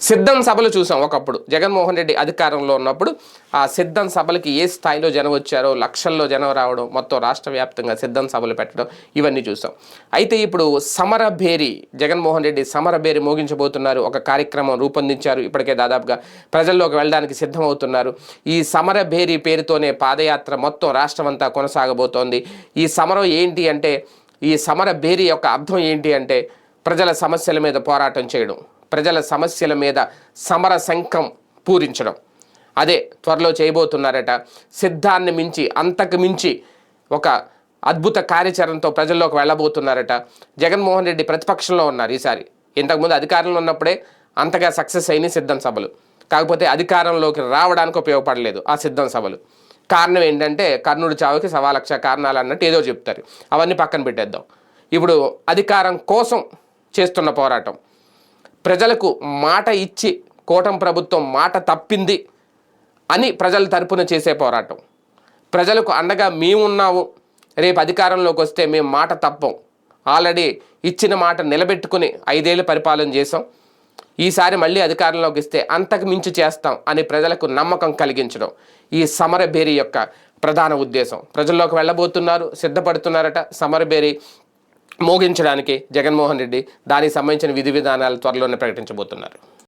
సిద్ధం సభలు చూసాం ఒకప్పుడు. జగన్మోహన్ రెడ్డి అధికారంలో ఉన్నప్పుడు ఆ సిద్ధం సభలకి ఏ స్థాయిలో జనం వచ్చారో లక్షల్లో జనం రావడం మొత్తం రాష్ట్ర వ్యాప్తంగా సిద్ధం సభలు పెట్టడం ఇవన్నీ చూసాం. అయితే ఇప్పుడు సమర భేరి జగన్మోహన్ రెడ్డి సమర భేరి మోగించబోతున్నారు. ఒక కార్యక్రమం రూపొందించారు. ఇప్పటికే దాదాపుగా ప్రజల్లోకి వెళ్ళడానికి సిద్ధమవుతున్నారు. ఈ సమర భేరి పేరుతోనే పాదయాత్ర మొత్తం రాష్ట్రం అంతా కొనసాగబోతోంది. ఈ సమరం ఏంటి అంటే ఈ సమర భేరి యొక్క అర్థం ఏంటి అంటే ప్రజల సమస్యల మీద పోరాటం చేయడం. ప్రజల సమస్యల మీద సమర శంఖం పూరించడం. అదే త్వరలో చేయబోతున్నారట. సిద్ధాన్ని మించి అంతకు మించి ఒక అద్భుత కార్యాచరణతో ప్రజల్లోకి వెళ్ళబోతున్నారట. జగన్మోహన్ రెడ్డి ప్రతిపక్షంలో ఉన్నారు ఈసారి. ఇంతకుముందు అధికారంలో ఉన్నప్పుడే అంతగా సక్సెస్ అయిన సిద్ధం సభలు. కాకపోతే అధికారంలోకి రావడానికి ఉపయోగపడలేదు ఆ సిద్ధం సభలు. కారణం ఏంటంటే కర్ణుడు చావుకి సవా లక్ష కారణాలు అన్నట్టు ఏదో చెప్తారు. అవన్నీ పక్కన పెట్టేద్దాం. ఇప్పుడు అధికారం కోసం చేస్తున్న పోరాటం. ప్రజలకు మాట ఇచ్చి కూటమి ప్రభుత్వం మాట తప్పింది అని ప్రజల తరపున చేసే పోరాటం. ప్రజలకు అండగా మేమున్నాము రేపు అధికారంలోకి వస్తే మేము మాట తప్పం. ఆల్రెడీ ఇచ్చిన మాట నిలబెట్టుకుని ఐదేళ్ళు పరిపాలన చేసాం ఈసారి మళ్ళీ అధికారంలోకి ఇస్తే అంతకు మించి చేస్తాం అని ప్రజలకు నమ్మకం కలిగించడం ఈ సమరభేరి యొక్క ప్రధాన ఉద్దేశం. ప్రజల్లోకి వెళ్ళబోతున్నారు సిద్ధపడుతున్నారట సమరభేరి మోగించడానికి జగన్మోహన్ రెడ్డి దానికి సంబంధించిన విధి విధానాలు త్వరలోనే ప్రకటించబోతున్నారు.